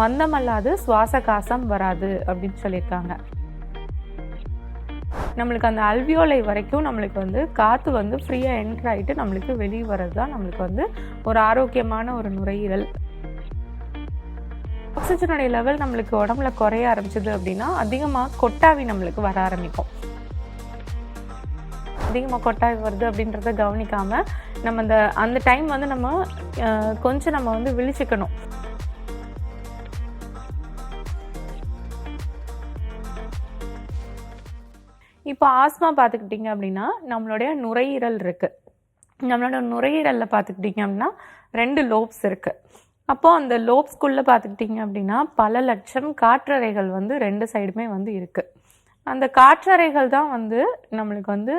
மந்தம் அல்லாது சுவாச காசம் வராது அப்படின்னு சொல்லியிருக்காங்க. நம்மளுக்கு அந்த அல்வியோலை வரைக்கும் நம்மளுக்கு வந்து காற்று வந்து ஃப்ரீயாக என்ட்ரு ஆகிட்டு நம்மளுக்கு வெளியே வர்றது தான் நம்மளுக்கு வந்து ஒரு ஆரோக்கியமான ஒரு நுரையீரல். ஆக்சிஜனுடைய லெவல் நம்மளுக்கு உடம்புல குறைய ஆரம்பிச்சது அப்படின்னா அதிகமாக கொட்டாவி நம்மளுக்கு வர ஆரம்பிக்கும். அதிகமாக கொட்டாவி வருது அப்படின்றத கவனிக்காமல் நம்ம அந்த அந்த டைம் வந்து நம்ம கொஞ்சம் நம்ம வந்து விழிச்சுக்கணும். இப்போ ஆஸ்மா பார்த்துக்கிட்டிங்க அப்படின்னா நம்மளுடைய நுரையீரல் இருக்குது நம்மளோட நுரையீரலில் பார்த்துக்கிட்டிங்க அப்படின்னா ரெண்டு லோப்ஸ் இருக்குது அப்போது அந்த லோப்ஸ்குள்ளே பார்த்துக்கிட்டிங்க அப்படின்னா பல லட்சம் காற்றறைகள் வந்து ரெண்டு சைடுமே வந்து இருக்குது அந்த காற்றறைகள் தான் வந்து நம்மளுக்கு வந்து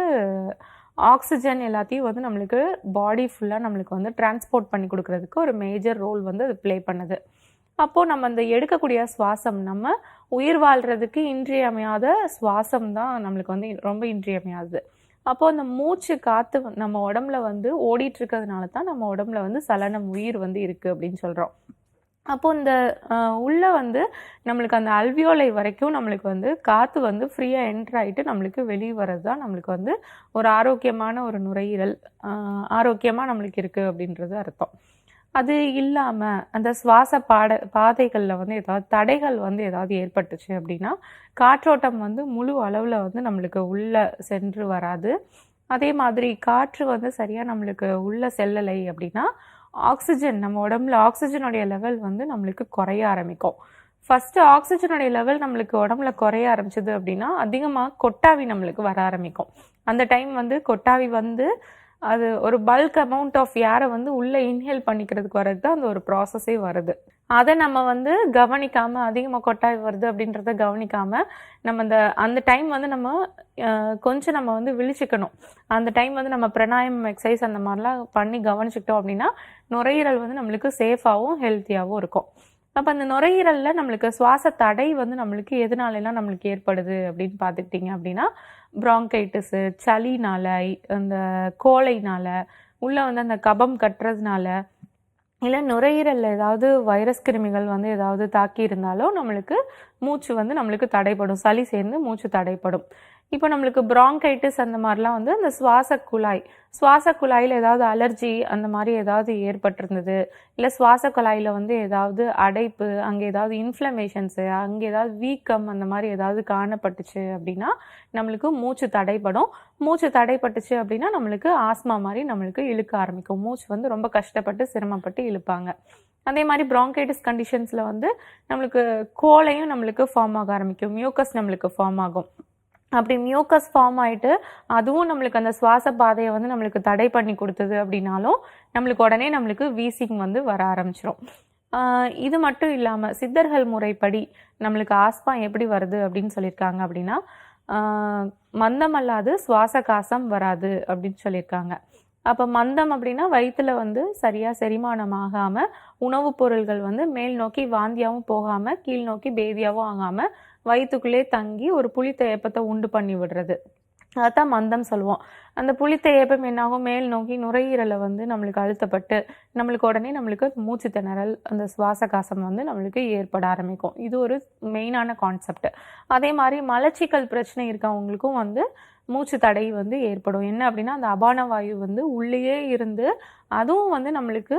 ஆக்சிஜன் எல்லாத்தையும் வந்து நம்மளுக்கு பாடி ஃபுல்லாக நம்மளுக்கு வந்து டிரான்ஸ்போர்ட் பண்ணி கொடுக்கறதுக்கு ஒரு மேஜர் ரோல் வந்து அது ப்ளே பண்ணுது. அப்போது நம்ம அந்த எடுக்கக்கூடிய சுவாசம் நம்ம உயிர் வாழ்கிறதுக்கு இன்றியமையாத சுவாசம் தான் நம்மளுக்கு வந்து ரொம்ப இன்றியமையாதது. அப்போது அந்த மூச்சு காற்று நம்ம உடம்புல வந்து ஓடிட்டு இருக்கிறதுனால தான் நம்ம உடம்புல வந்து சலனம் உயிர் வந்து இருக்குது அப்படின்னு சொல்கிறோம் அப்போது இந்த உள்ளே உள்ள வந்து நம்மளுக்கு அந்த அல்வியோலை வரைக்கும் நம்மளுக்கு வந்து காற்று வந்து ஃப்ரீயாக என்ட்ரு ஆகிட்டு நம்மளுக்கு வெளியே வர்றது தான் நம்மளுக்கு வந்து ஒரு ஆரோக்கியமான ஒரு நுரையீரல் ஆரோக்கியமாக நம்மளுக்கு இருக்குது அப்படின்றது அர்த்தம். அது இல்லாமல் அந்த சுவாச பாட பாதைகளில் வந்து ஏதாவது தடைகள் வந்து ஏதாவது ஏற்பட்டுச்சு அப்படின்னா காற்றோட்டம் வந்து முழு அளவில் வந்து நம்மளுக்கு உள்ளே சென்று வராது. அதே மாதிரி காற்று வந்து சரியாக நம்மளுக்கு உள்ள செல்லலை அப்படின்னா ஆக்சிஜன் நம்ம உடம்புல ஆக்சிஜனுடைய லெவல் வந்து நம்மளுக்கு குறைய ஆரம்பிக்கும். ஃபஸ்ட்டு ஆக்சிஜனுடைய லெவல் நம்மளுக்கு உடம்புல குறைய ஆரம்பிச்சது அப்படின்னா அதிகமாக கொட்டாவி நம்மளுக்கு வர ஆரம்பிக்கும். அந்த டைம் வந்து கொட்டாவி வந்து அது ஒரு பல்க் அமௌண்ட் ஆஃப் ஏரை வந்து உள்ளே இன்ஹேல் பண்ணிக்கிறதுக்கு வர்றது தான் அந்த ஒரு ப்ராசஸே வருது. அதை நம்ம வந்து கவனிக்காமல் அதிகமாக கொட்டாய் வருது அப்படின்றத கவனிக்காமல் நம்ம அந்த அந்த டைம் வந்து நம்ம கொஞ்சம் நம்ம வந்து விழிச்சிக்கணும். அந்த டைம் வந்து நம்ம பிரணாயம் எக்ஸசைஸ் அந்த மாதிரிலாம் பண்ணி கவனிச்சுக்கிட்டோம் அப்படின்னா நுரையீரல் வந்து நம்மளுக்கு சேஃபாகவும் ஹெல்த்தியாகவும் இருக்கும். அப்போ அந்த நுரையீரலில் நம்மளுக்கு சுவாச தடை வந்து நம்மளுக்கு எதனாலலாம் நம்மளுக்கு ஏற்படுது அப்படின்னு பார்த்துக்கிட்டிங்க அப்படின்னா ப்ராங்கைட்டிஸு சளினால் அந்த கோழைனால உள்ளே வந்து அந்த கபம் கட்டுறதுனால இல்லை நுரையீரலில் ஏதாவது வைரஸ் கிருமிகள் வந்து ஏதாவது தாக்கி இருந்தாலும் நம்மளுக்கு மூச்சு வந்து நம்மளுக்கு தடைப்படும். சளி சேர்ந்து மூச்சு தடைப்படும். இப்போ நம்மளுக்கு ப்ராங்கைட்டிஸ் அந்த மாதிரிலாம் வந்து அந்த சுவாச குழாய் சுவாச குழாயில் ஏதாவது அலர்ஜி அந்த மாதிரி ஏதாவது ஏற்பட்டிருந்தது? இல்லை சுவாச குழாயில் வந்து ஏதாவது அடைப்பு அங்கே ஏதாவது இன்ஃப்ளமேஷன்ஸு அங்கே ஏதாவது வீக்கம் அந்த மாதிரி ஏதாவது காணப்பட்டுச்சு அப்படின்னா நம்மளுக்கு மூச்சு தடைப்படும் மூச்சு தடைப்பட்டுச்சு அப்படின்னா நம்மளுக்கு ஆஸ்மா மாதிரி நம்மளுக்கு இழுக்க ஆரம்பிக்கும். மூச்சு வந்து ரொம்ப கஷ்டப்பட்டு சிரமப்பட்டு இழுப்பாங்க. அதே மாதிரி ப்ராங்கைட்டிஸ் கண்டிஷன்ஸில் வந்து நம்மளுக்கு கோலையும் நம்மளுக்கு ஃபார்ம் ஆக ஆரம்பிக்கும். மியூக்கஸ் நம்மளுக்கு ஃபார்ம் ஆகும். அப்படி மியூக்கஸ் ஃபார்ம் ஆயிட்டு அதுவும் நம்மளுக்கு அந்த சுவாச பாதையை வந்து நம்மளுக்கு தடை பண்ணி கொடுத்தது அப்படின்னாலும் நம்மளுக்கு உடனே நம்மளுக்கு வீசிங் வந்து வர ஆரம்பிச்சிடும் இது மட்டும் இல்லாமல் சித்தர்கள் முறைப்படி நம்மளுக்கு ஆஸ்மா எப்படி வருது அப்படின்னு சொல்லியிருக்காங்க அப்படின்னா மந்தம் மந்தமல்லாது சுவாச காசம் வராது அப்படின்னு சொல்லியிருக்காங்க. அப்போ மந்தம் அப்படின்னா வயிற்றில் வந்து சரியாக செரிமானம் ஆகாமல் உணவுப் பொருள்கள் வந்து மேல் நோக்கி வாந்தியாகவும் போகாமல் கீழ் நோக்கி பேதியாகவும் ஆகாமல் வயிற்றுக்குள்ளே தங்கி ஒரு புளித்த ஏப்பத்தை உண்டு பண்ணி விடுறது. அதான் மந்தம் சொல்லுவோம் அந்த புளித்த ஏப்பம் என்னாகும்? மேல் நோக்கி நுரையீரலை வந்து நம்மளுக்கு அழுத்தப்பட்டு நம்மளுக்கு உடனே நம்மளுக்கு மூச்சு திணறல் அந்த சுவாச காசம் வந்து நம்மளுக்கு ஏற்பட ஆரம்பிக்கும். இது ஒரு மெயினான கான்செப்ட் அதே மாதிரி மலச்சிக்கல் பிரச்சனை இருக்கவங்களுக்கும் வந்து மூச்சு தடை வந்து ஏற்படும். என்ன அப்படின்னா அந்த அபான வாயு வந்து உள்ளேயே இருந்து அதுவும் வந்து நம்மளுக்கு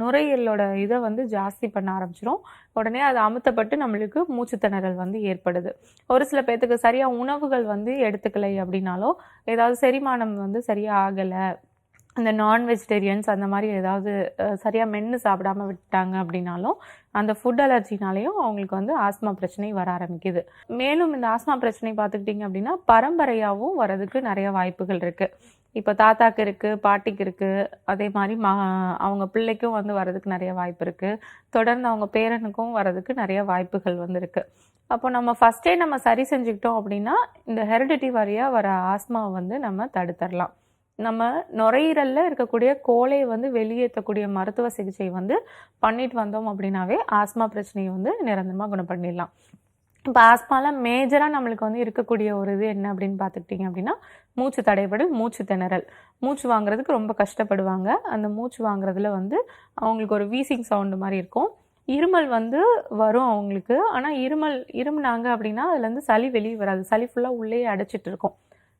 நுரையீரலோட இதை வந்து ஜாஸ்தி பண்ண ஆரம்பிச்சிடும் உடனே அது அமுத்தப்பட்டு நம்மளுக்கு மூச்சு திணறல் வந்து ஏற்படுது. ஒரு சில பேர்த்துக்கு சரியாக உணவுகள் வந்து எடுத்துக்கலை அப்படின்னாலோ ஏதாவது செரிமானம் வந்து சரியாக ஆகலை இந்த நான் வெஜிடேரியன்ஸ் அந்த மாதிரி ஏதாவது சரியாக மென்று சாப்பிடாம விட்டாங்க அப்படின்னாலும் அந்த ஃபுட் அலர்ஜினாலேயும் அவங்களுக்கு வந்து ஆஸ்மா பிரச்சனை வர ஆரம்பிக்குது. மேலும் இந்த ஆஸ்மா பிரச்சனை பார்த்துக்கிட்டிங்க அப்படின்னா பரம்பரையாகவும் வரதுக்கு நிறைய வாய்ப்புகள் இருக்குது இப்போ தாத்தாக்கு இருக்குது பாட்டிக்கு இருக்குது அதே மாதிரி மா அவங்க பிள்ளைக்கும் வந்து வரதுக்கு நிறைய வாய்ப்பு இருக்குது தொடர்ந்து அவங்க பேரனுக்கும் வரதுக்கு நிறைய வாய்ப்புகள் வந்து இருக்குது அப்போ நம்ம ஃபஸ்ட்டே நம்ம சரி செஞ்சுக்கிட்டோம் அப்படின்னா இந்த ஹெரிடிட்டி வாரியாக வர ஆஸ்மாவை வந்து நம்ம தடுத்துடலாம் நம்ம நுரையீரலில் இருக்கக்கூடிய கோலையை வந்து வெளியேற்றக்கூடிய மருத்துவ சிகிச்சை வந்து பண்ணிட்டு வந்தோம் அப்படின்னாவே ஆஸ்மா பிரச்சனையை வந்து நிரந்தரமாக குணப்பண்ணிடலாம் இப்போ ஆஸ்மாவில் மேஜராக நம்மளுக்கு வந்து இருக்கக்கூடிய ஒரு இது என்ன அப்படின்னு பார்த்துக்கிட்டிங்க அப்படின்னா மூச்சு தடைபடல் மூச்சு திணறல். மூச்சு வாங்குறதுக்கு ரொம்ப கஷ்டப்படுவாங்க. அந்த மூச்சு வாங்குறதுல வந்து அவங்களுக்கு ஒரு வீசிங் சவுண்டு மாதிரி இருக்கும். இருமல் வந்து வரும் அவங்களுக்கு. ஆனால் இருமல் இருமுனாங்க அப்படின்னா அதுலேருந்து சளி வெளியே வராது. சளி ஃபுல்லாக உள்ளே அடைச்சிட்டு இருக்கும்.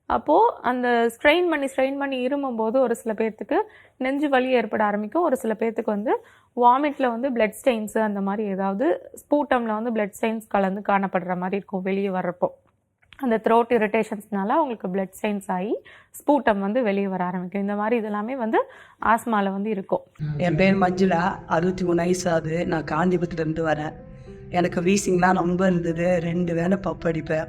அப்போது அந்த ஸ்ட்ரெயின் பண்ணி ஸ்ட்ரெயின் பண்ணி இருமும் போது ஒரு சில பேர்த்துக்கு நெஞ்சு வலி ஏற்பட ஆரம்பிக்கும். ஒரு சில பேர்த்துக்கு வந்து வாமிட்டில் வந்து பிளட் ஸ்டெயின்ஸு அந்த மாதிரி ஏதாவது ஸ்பூட்டமில் வந்து பிளட் ஸ்டெயின்ஸ் கலந்து காணப்படுற மாதிரி இருக்கும் வெளியே வர்றப்போ. அந்த த்ரோட் இரிட்டேஷன்ஸ்னால அவங்களுக்கு பிளட் ஸ்டெயின்ஸ் ஆகி ஸ்பூட்டம் வந்து வெளியே வர ஆரம்பிக்கும். இந்த மாதிரி இதெல்லாமே வந்து ஆஸ்மாவில் வந்து இருக்கும். என் பேர் மஞ்சுளா. அறுபத்தி மூணு வயசு ஆகுது. நான் காந்திபுரத்துலேருந்து வரேன். எனக்கு வீசிங்லாம் ரொம்ப இருந்தது. ரெண்டு வேளை பப்படிப்பேன்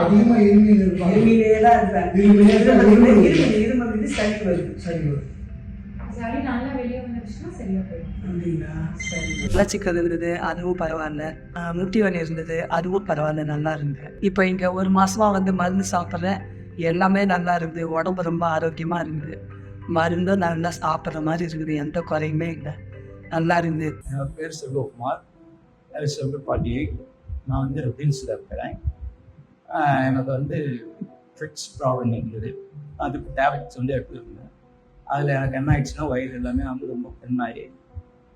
அதிகமா இருமையில் தான் இருப்பேன் இருமல் இருமல் சளி வருது. சளி வளர்ச்சிக்கிறது இருந்தது அதுவும் பரவாயில்ல. முட்டி வலி இருந்தது அதுவும் பரவாயில்ல நல்லா இருந்தது. இப்போ இங்கே ஒரு மாசமா வந்து மருந்து சாப்பிட்றேன். எல்லாமே நல்லா இருக்குது. உடம்பு ரொம்ப ஆரோக்கியமா இருக்குது. மருந்தும் நல்லா சாப்பிட்ற மாதிரி இருக்குது. எந்த குறையுமே இல்லை. நல்லா இருக்குது. என் பேர் செல்வகுமார். செல்வ பாட்டி. நான் வந்து ரிபின்ஸில் இருக்கிறேன். எனக்கு வந்து ஃபிட்ஸ் ப்ராப்ளம் இருந்தது அதுக்கு டேப்லெட்ஸ் வந்து எடுத்துருந்தேன் அதில் எனக்கு என்ன ஆயிடுச்சுன்னா வயிறு எல்லாமே வந்து ரொம்ப பெண்ணாகி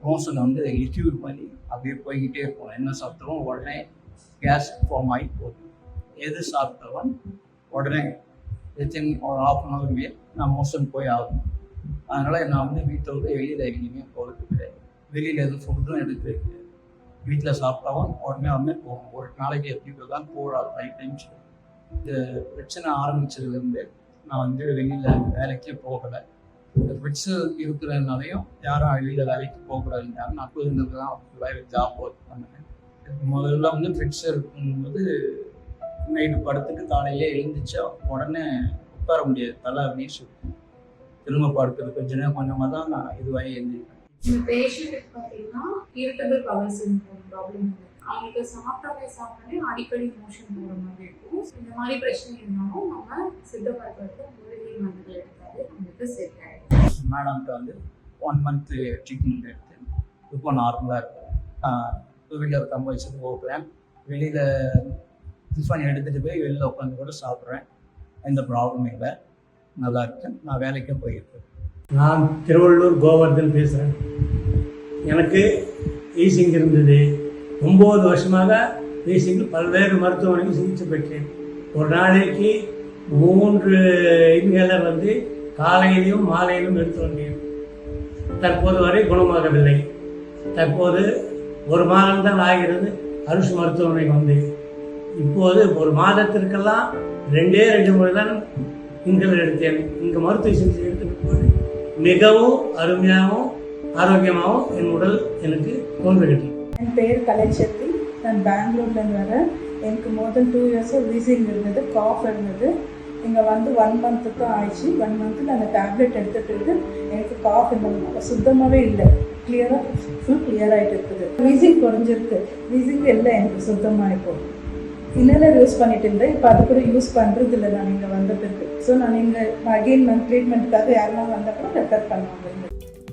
மோஷன் வந்து லிக்யூட் பண்ணி அப்படியே போய்கிட்டே இருக்கும் என்ன சாப்பிட்டாலும் உடனே கேஸ் ஃபார்ம் ஆகி போகுது. எது சாப்பிட்டாலும் உடனே வித்தின் ஒரு ஆஃப் அன் ஹவர்லேயே நான் மோஷன் போய் ஆகணும். அதனால் நான் வந்து வீட்டை விட்டு வெளியில் எங்கேயுமே போகிறது கிடையாது. வெளியில் எதுவும் ஃபுட்டும் எடுத்து வீட்டில் சாப்பிட்டாவும் உடனே வந்து போகும். ஒரு நாளைக்கு எப்படி தான் போகிறார் ஃபைவ் டைம்ஸ் இந்த பிரச்சனை ஆரம்பிச்சதுலேருந்து நான் வந்து வெளியில் வேலைக்கே போகலை. இந்த பிரச்சனை இருக்கிறதுனாலையும் யாரும் வெளியில் வேலைக்கு போகக்கூடாதுனால நான் இருந்தது தான் வேலை ஜாப் ஒர்க் பண்ணேன். முதல்ல வந்து ஃபிட்ஸ் இருக்கும்போது நைட்டு படுத்துட்டு காலையிலே எழுந்திரிச்சா உடனே உட்கார முடியாது. தலை அப்படியே திரும்ப படுத்துறது கொஞ்ச நேரம் கொஞ்சமாக தான் நான் இதுவாகி எழுந்திருப்பேன். பேஷண்ட்டுக்கு பார்த்தீங்கன்னா இரிட்டபிள் பவர் சிண்ட்ரோம் ப்ராப்ளம் அவங்களுக்கு சாப்பிட்டாலே சாப்பிட்டாலே அடிக்கடி மோஷன் போகிற மாதிரி இருக்கும். இந்த மாதிரி பிரச்சனை இருந்தாலும் நம்ம சித்த மருத்துவத்தை மூலிகை மருந்துகள் எடுத்தாலே நம்மளுக்கு செட் ஆகிடும் மேடம்கிட்ட வந்து ஒன் மந்த்து ட்ரீட்மெண்ட் எடுத்து இப்போ நார்மலாக இருக்கும். டூ வீலர் கம்ப வச்சுட்டு போகிறேன் வெளியில் டிஃபன் எடுத்துகிட்டு போய் வெளியில் உட்காந்து கூட சாப்பிட்றேன். எந்த ப்ராப்ளமும் இல்லை. நல்லா இருக்கேன். நான் வேலைக்கும் போயிருக்கேன் நான் திருவள்ளூர் கோவர்தன் பேசுகிறேன் எனக்கு வீசிங் இருந்தது. ஒம்பது வருஷமாக வீசிங்கில் பல்வேறு மருத்துவமனைக்கு சிகிச்சை பெற்றேன். ஒரு நாளைக்கு மூன்று இன்களை வந்து காலையிலும் மாலையிலும் எடுத்து வந்தேன். தற்போது வரை குணமாகவில்லை. தற்போது ஒரு மாதம்தான் ஆகிறது. அரசு மருத்துவமனைக்கு வந்து இப்போது ஒரு மாதத்திற்கெல்லாம் ரெண்டே ரெண்டு முறை தான் இன்ஹேலர் எடுத்தேன். இங்கே மருத்துவ சிகிச்சை எடுத்துட்டு போது மிகவும் அருமையாகவும் ஆரோக்கியமாகவும் என் உடல் எனக்கு தோன்றுகிறது என் பேர் கலைச்செல்வி. நான் பெங்களூர்லேருந்து வரேன். எனக்கு முதல் டூ இயர்ஸாக வீசிங் இருந்தது காஃப் இருந்தது. இங்கே வந்து ஒன் மந்த்து தான் ஆயிடுச்சு. ஒன் மந்த்தில் அந்த டேப்லெட் எடுத்துகிட்டு இருந்து எனக்கு காஃப் இந்த சுத்தமாகவே இல்லை. கிளியராக ஃபுல் கிளியர் ஆகிட்டு இருக்குது. வீசிங் குறைஞ்சிருக்கு. வீசிங் இல்லை எனக்கு சுத்தமாக இப்போ இன்னலர் யூஸ் பண்ணிட்டு இருந்தேன். இப்போ அது கூட யூஸ் பண்ணுறது இல்லை. நான் இங்கே வந்த பிறகு ஸோ நான் இங்கே அகெயின் நான் ட்ரீட்மெண்ட்டுக்காக யாரெல்லாம் வந்தால் கூட ரெஃபர் பண்ணுவாங்க.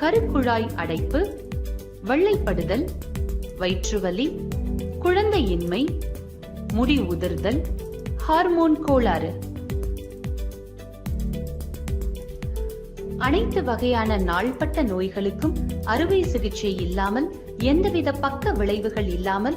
கருக்குழாய் அடைப்பு வெள்ளைப்படுதல் வயிற்றுவலி குழந்தையின்மை முடி உதிர்தல் ஹார்மோன் கோளாறு. அனைத்து வகையான நாள்பட்ட நோய்களுக்கும் அறுவை சிகிச்சை இல்லாமல் எந்தவித பக்க விளைவுகள் இல்லாமல்